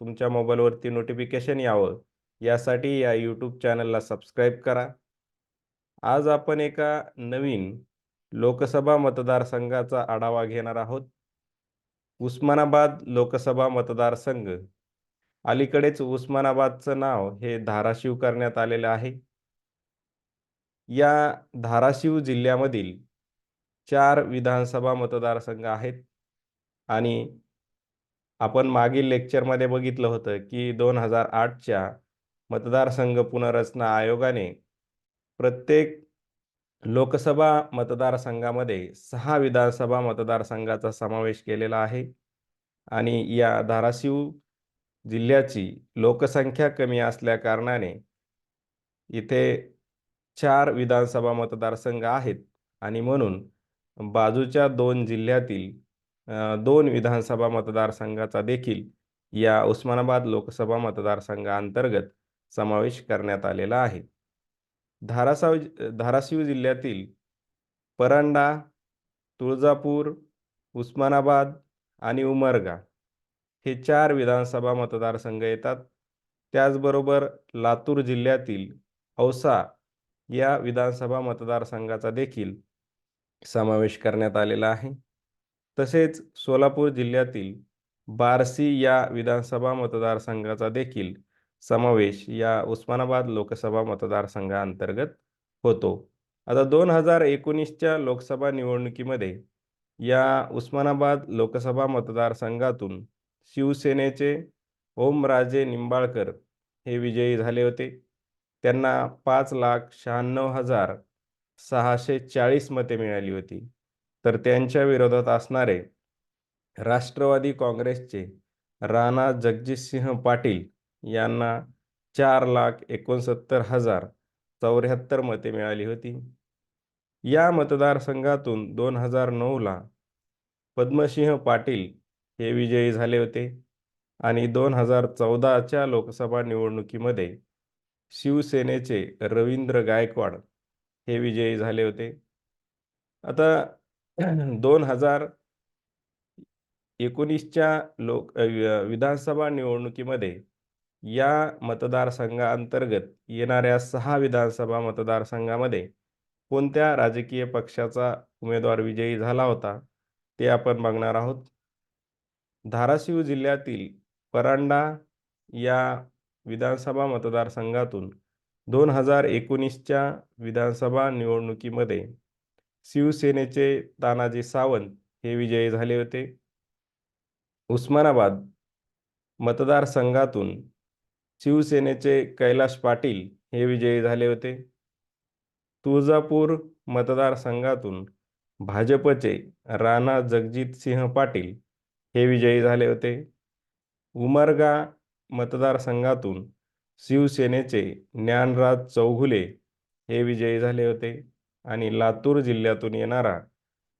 तुमच्या मोबाईलवरती नोटिफिकेशन यावं. यासाठी या यूट्यूब चॅनलला सबस्क्राईब करा. आज आपण एका नवीन लोकसभा मतदारसंघाचा आढावा घेणार आहोत. उस्मानाबाद लोकसभा मतदारसंघ. अलीकडेच उस्मानाबादचं नाव हे धाराशिव करण्यात आलेलं आहे. या धाराशिव जिल्ह्यामधील चार विधानसभा मतदारसंघ आहेत आणि आपण मागील लेक्चरमध्ये बघितलं होतं की दोन हजार आठच्या मतदारसंघ पुनर्रचना आयोगाने प्रत्येक लोकसभा मतदारसंघामध्ये सहा विधानसभा मतदारसंघाचा समावेश केलेला आहे. आणि या धाराशिव जिल्ह्याची लोकसंख्या कमी असल्याकारणाने इथे चार विधानसभा मतदारसंघ आहेत. आणि म्हणून बाजूच्या दोन जिल्ह्यातील दोन विधानसभा मतदारसंघाचा देखील या उस्मानाबाद लोकसभा मतदारसंघाअंतर्गत समावेश करण्यात आलेला आहे. धारासाव धाराशिव जिल्ह्यातील परंडा तुळजापूर उस्मानाबाद आणि उमरगा हे चार विधानसभा मतदारसंघ येतात. त्याचबरोबर लातूर जिल्ह्यातील औसा या विधानसभा मतदारसंघाचा देखील समावेश करण्यात आलेला आहे. तसेच सोलापूर जिल्ह्यातील बारसी या विधानसभा मतदारसंघाचा देखील समावेश या उस्मानाबाद लोकसभा मतदारसंघाअंतर्गत होतो. आता दोन हजार एकोणीसच्या लोकसभा निवडणुकीमध्ये या उस्मानाबाद लोकसभा मतदारसंघातून शिवसेनेचे ओमराजे निंबाळकर हे विजयी झाले होते. त्यांना पाच लाख शहाण्णव हजार सहाशे चाळीस मते मिळाली होती. तर त्यांच्या विरोधात असणारे राष्ट्रवादी काँग्रेसचे राणा जगजितसिंह पाटील यांना चार लाख एकोणसत्तर हजार चौऱ्याहत्तर मते मिळाली होती. या मतदारसंघातून दोन हजार नऊला पद्मसिंह पाटील हे विजयी झाले होते आणि दोन हजार चौदाच्या लोकसभा निवडणुकीमध्ये शिवसेनेचे रवींद्र गायकवाड हे विजयी झाले होते. आता दोन हजार एकोणीसच्या लोक विधानसभा निवडणुकीमध्ये या मतदारसंघाअंतर्गत येणाऱ्या सहा विधानसभा मतदारसंघामध्ये कोणत्या राजकीय पक्षाचा उमेदवार विजयी झाला होता ते आपण बघणार आहोत. धाराशिव जिल्ह्यातील परांडा या विधानसभा मतदारसंघातून दोन हजार एकोणीसच्या विधानसभा निवडणुकीमध्ये शिवसेनेचे तानाजी सावंत हे विजयी झाले होते. उस्मानाबाद मतदारसंघातून शिवसेनेचे कैलाश पाटील हे विजयी झाले होते. तुळजापूर मतदारसंघातून भाजपचे राणा जगजित सिंह पाटील हे विजयी झाले होते. उमरगा मतदारसंघातून शिवसेनेचे ज्ञानराज चौघुले हे विजयी झाले होते. आणि लातूर जिल्ह्यातून येणारा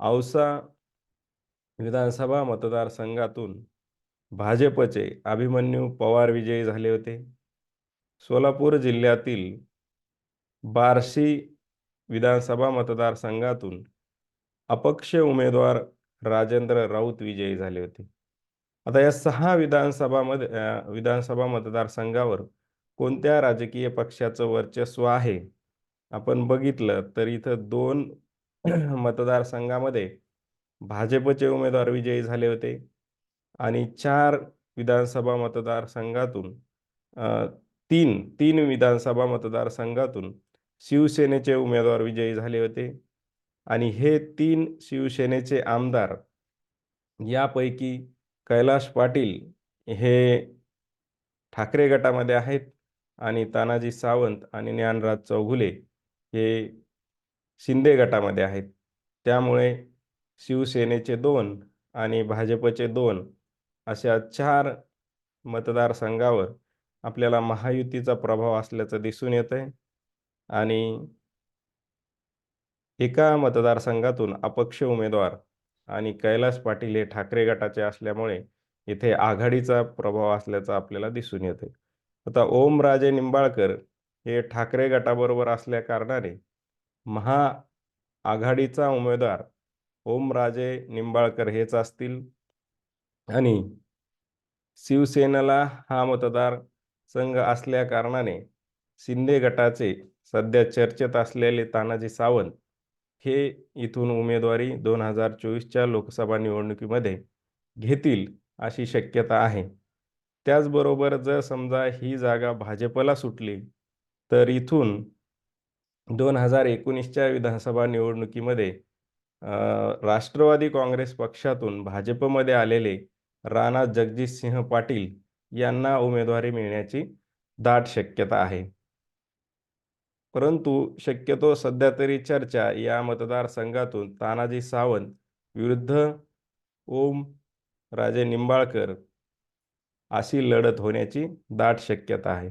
औसा विधानसभा मतदारसंघातून भाजपचे अभिमन्यू पवार विजयी झाले होते. सोलापूर जिल्ह्यातील बार्शी विधानसभा मतदारसंघातून अपक्ष उमेदवार राजेंद्र राऊत विजयी झाले होते. आता या सहा विधानसभामध्ये विधानसभा मतदारसंघावर कोणत्या राजकीय पक्षाचं वर्चस्व आहे? आपण बघितलं तर इथं दोन मतदारसंघामध्ये भाजपचे उमेदवार विजयी झाले होते आणि चार विधानसभा मतदारसंघातून तीन तीन विधानसभा मतदारसंघातून शिवसेनेचे उमेदवार विजयी झाले होते आणि हे तीन शिवसेनेचे आमदार यापैकी कैलाश पाटील हे ठाकरे गटामध्ये आहेत आणि तानाजी सावंत आणि ज्ञानराज चौघुले हे शिंदे गटामध्ये आहेत. त्यामुळे शिवसेनेचे दोन आणि भाजपचे दोन अशा चार मतदारसंघावर आपल्याला महायुतीचा प्रभाव असल्याचं दिसून येत आहे आणि एका मतदारसंघातून अपक्ष उमेदवार आणि कैलास पाटील हे ठाकरे गटाचे असल्यामुळे इथे आघाडीचा प्रभाव असल्याचं आपल्याला दिसून येते आता ओमराजे निंबाळकर हे ठाकरे गटाबरोबर असल्या कारणाने महा आघाडीचा उमेदवार ओमराजे निंबाळकर हेच असतील. आणि शिवसेनेला हा मतदार संघ असल्या कारणाने शिंदे गटाचे सध्या चर्चेत असलेले तानाजी सावंत हे इथून उमेदवारी दोन हजार चोवीसच्या लोकसभा निवडणुकीमध्ये घेतील अशी शक्यता आहे. त्याचबरोबर जर समजा ही जागा भाजपला सुटली तर इथून दोन हजार एकोणीसच्या विधानसभा निवडणुकीमध्ये राष्ट्रवादी काँग्रेस पक्षातून भाजपमध्ये आलेले राणा जगजितसिंह पाटील यांना उमेदवारी मिळण्याची दाट शक्यता आहे. परंतु शक्यतो सध्या तरी चर्चा या मतदारसंघातून तानाजी सावंत विरुद्ध ओम राजे निंबाळकर अशी लढत होण्याची दाट शक्यता आहे.